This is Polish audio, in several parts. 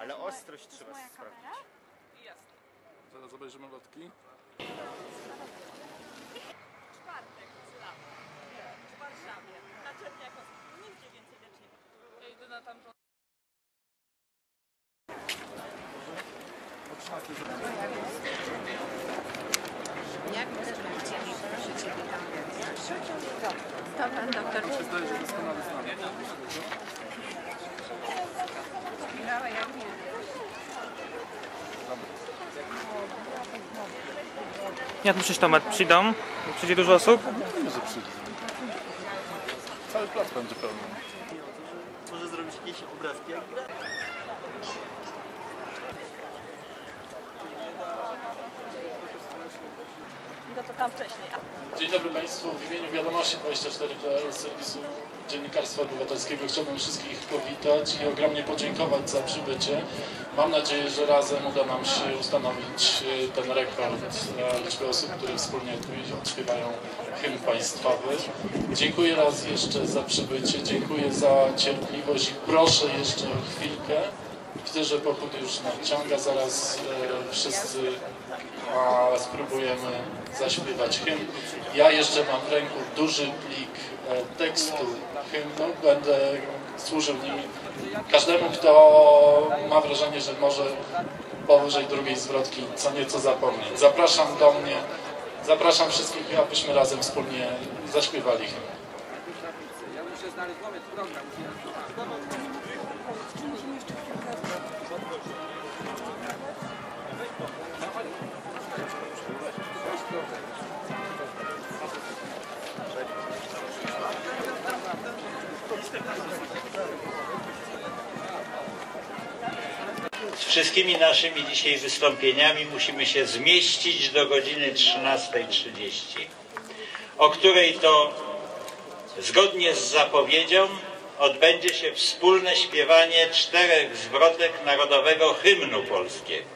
Ale ostrość trzeba sprawdzić. Jasne. Zaraz obejrzymy lotki. Czwartek z lat. W Warszawie. Na Czerniakowskiej. Nigdzie więcej lecz nie ma. Ja idę na tamtą. Jak proszę Ciebie tam To Pan doktor Mi się zdaje, że doskonale znamy. Jak myślisz, Tomek, przyjdą? Przyjdzie dużo osób? Przyjdzie. Cały plac będzie pełny. Może zrobić jakieś obrazki? No to tam wcześniej. Dzień dobry Państwu. W imieniu Wiadomości 24.pl serwisu Dziennikarstwa Obywatelskiego chciałbym wszystkich powitać i ogromnie podziękować za przybycie. Mam nadzieję, że razem uda nam się ustanowić e, ten rekord liczby osób, które wspólnie tu odśpiewają hymn państwowy. Dziękuję raz jeszcze za przybycie, dziękuję za cierpliwość i proszę jeszcze o chwilkę. Widzę, że pochód już nadciąga, zaraz e, wszyscy a spróbujemy zaśpiewać hymn. Ja jeszcze mam w ręku duży plik e, tekstu hymnu. Będę służył nim każdemu, kto ma wrażenie, że może powyżej drugiej zwrotki co nieco zapomnieć. Zapraszam do mnie, zapraszam wszystkich, abyśmy razem wspólnie zaśpiewali hymn. Z wszystkimi naszymi dzisiaj wystąpieniami musimy się zmieścić do godziny 13.30, o której to zgodnie z zapowiedzią odbędzie się wspólne śpiewanie czterech zwrotek narodowego hymnu polskiego.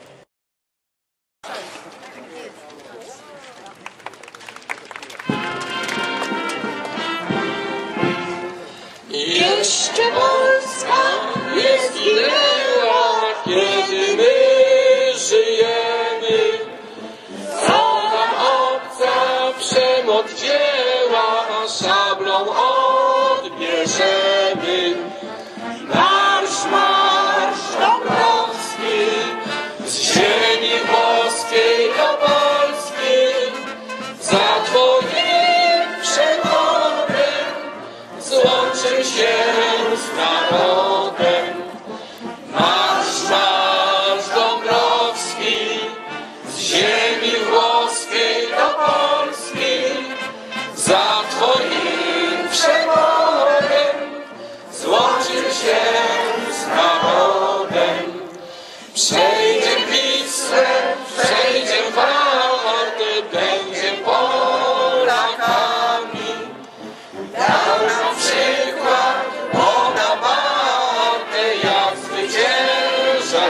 Jeszcze przemoc dzieła, szablą odbierzemy.